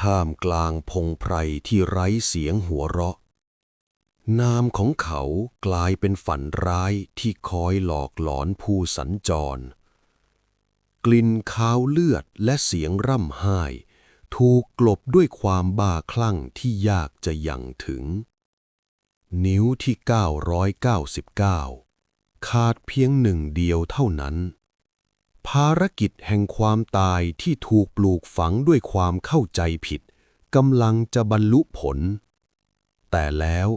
ท่ามกลางพงไพรที่ไร้เสียงหัวเราะ นามของเขากลายเป็นฝันร้ายที่คอยหลอกหลอนผู้สัญจร กลิ่นคาวเลือดและเสียงร่ำไห้ ถูกกลบด้วยความบ้าคลั่งที่ยากจะยังถึง นิ้วที่ 999 ขาดเพียงหนึ่งเดียวเท่านั้น ภารกิจแห่งความตายที่ถูกปลูกฝังด้วยความเข้าใจผิดกำลังจะบรรลุผล แต่แล้ว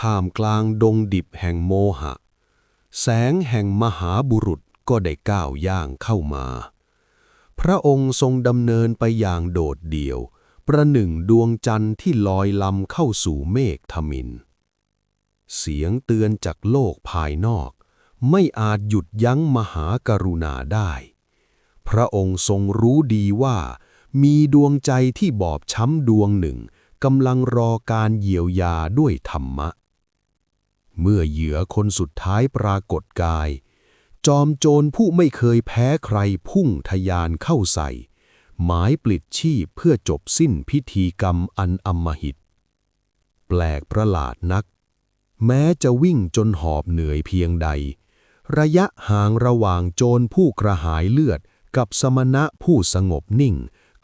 ท่ามกลางดงดิบแห่งโมหะ แสงแห่งมหาบุรุษก็ได้ก้าวย่างเข้ามา พระองค์ทรงดำเนินไปอย่างโดดเดี่ยว ประหนึ่งดวงจันทร์ที่ลอยลำเข้าสู่เมฆทมิน เสียงเตือนจากโลกภายนอก ไม่อาจหยุดยั้งมหากรุณาได้ พระองค์ทรงรู้ดีว่า มีดวงใจที่บอบช้ำดวงหนึ่งกำลังรอการเยียวยาด้วยธรรมะ เมื่อเหยื่อคนสุดท้ายปรากฏกาย จอมโจรผู้ไม่เคยแพ้ใครพุ่งทะยานเข้าใส่ หมายปลิดชีพเพื่อจบสิ้นพิธีกรรมอันอำมหิต แปลกประหลาดนัก แม้จะวิ่งจนหอบเหนื่อยเพียงใด ระยะห่างระหว่างโจรผู้กระหายเลือด กับสมณะผู้สงบนิ่ง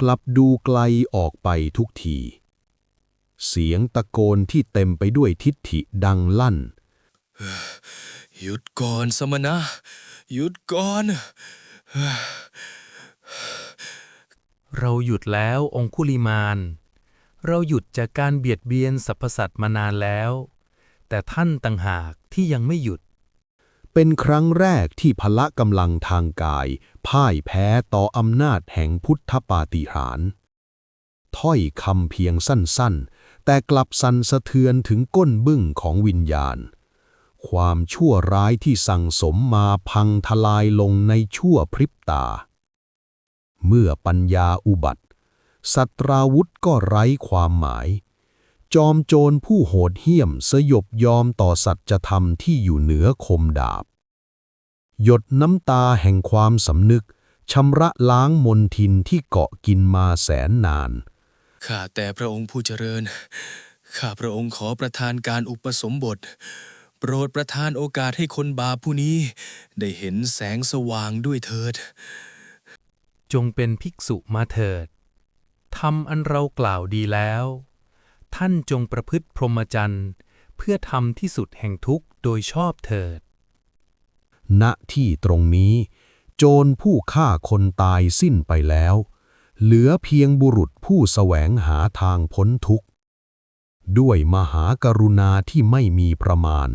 กลับดูไกลออกไปทุกที เสียงตะโกนที่เต็มไปด้วยทิฏฐิดังลั่น หยุดก่อนสมณะ หยุดก่อน เราหยุดแล้วองคุลิมาน เราหยุดจากการเบียดเบียนสรรพสัตว์มานานแล้ว แต่ท่านต่างหากที่ยังไม่หยุด เป็นครั้งแรกที่พละกำลังทางกาย พ่ายแพ้ต่ออำนาจแห่งพุทธปาฏิหาริย์ถ้อยคำเพียงสั้นๆ แต่กลับสั่นสะเทือนถึงก้นบึ้งของวิญญาณ ความชั่วร้ายที่สั่งสมมาพังทลายลงในชั่วพริบตา เมื่อปัญญาอุบัติ สัตราวุธก็ไร้ความหมาย จอมโจรผู้โหดเหี้ยมสยบยอมต่อสัจธรรมที่อยู่เหนือคมดาบ หยดน้ำตาแห่งความสำนึกชำระล้างมนทินที่เกาะกินมาแสนนาน ข้าแต่พระองค์ผู้เจริญ ข้าพระองค์ขอประทานการอุปสมบท โปรดประทานโอกาสให้คนบาปผู้นี้ ได้เห็นแสงสว่างด้วยเถิด จงเป็นภิกษุมาเถิดทำอันเรากล่าวดีแล้ว ท่านจงประพฤติพรหมจรรย์ เพื่อทำที่สุดแห่งทุกข์โดยชอบเถิด ณ ที่ตรงนี้ โจรผู้ฆ่าคนตายสิ้นไปแล้ว เหลือเพียงบุรุษผู้แสวงหาทางพ้นทุกข์ ด้วยมหากรุณาที่ไม่มีประมาณ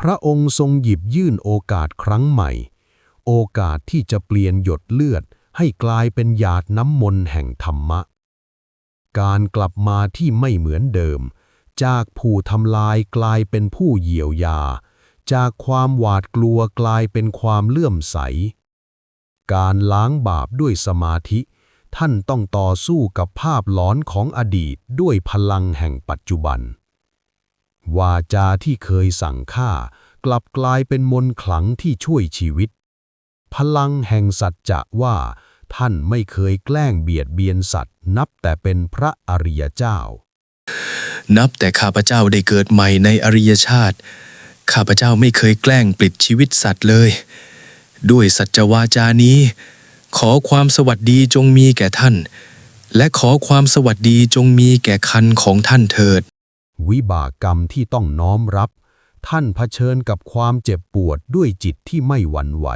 พระองค์ทรงหยิบยื่นโอกาสครั้งใหม่ โอกาสที่จะเปลี่ยนหยดเลือดให้กลายเป็นหยาดน้ำมนต์แห่งธรรมะ การกลับมาที่ไม่เหมือนเดิม จากผู้ทำลายกลายเป็นผู้เยียวยา จากความหวาดกลัวกลายเป็นความเลื่อมใส การล้างบาปด้วยสมาธิ ท่านต้องต่อสู้กับภาพหลอนของอดีตด้วยพลังแห่งปัจจุบัน วาจาที่เคยสั่งฆ่ากลับกลายเป็นมนต์ขลังที่ช่วยชีวิต พลังแห่งสัจจะว่า ท่านไม่เคยแกล้งเบียดเบียนสัตว์ นับแต่เป็นพระอริยเจ้า นับแต่ข้าพเจ้าได้เกิดใหม่ในอริยชาติ ข้าพเจ้าไม่เคยแกล้งปลิดชีวิตสัตว์เลย ด้วยสัจวาจานี้ ขอความสวัสดีจงมีแก่ท่าน และขอความสวัสดีจงมีแก่คันของท่านเถิด วิบากกรรมที่ต้องน้อมรับ ท่านเผชิญกับความเจ็บปวดด้วยจิตที่ไม่หวั่นไหว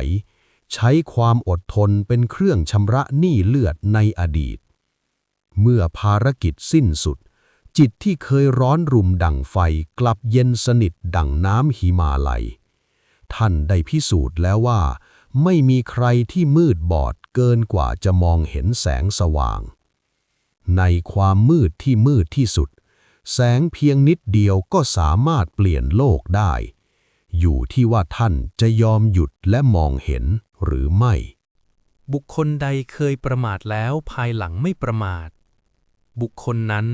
ใช้ความอดทนเป็นเครื่องชำระหนี้เลือดในอดีต เมื่อภารกิจสิ้นสุด จิตที่เคยร้อนรุ่มดั่งไฟกลับเย็นสนิทดั่งน้ำหิมาลัย ท่านได้พิสูจน์แล้วว่า ไม่มีใครที่มืดบอดเกินกว่าจะมองเห็นแสงสว่าง ในความมืดที่มืดที่สุด แสงเพียงนิดเดียวก็สามารถเปลี่ยนโลกได้ อยู่ที่ว่าท่านจะยอมหยุดและมองเห็นหรือไม่ บุคคลใดเคยประมาทแล้วภายหลังไม่ประมาท บุคคลนั้น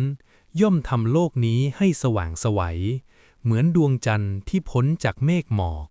ย่อมทำโลกนี้ให้สว่างไสวัย เหมือนดวงจันทร์ที่พ้นจากเมฆหมอก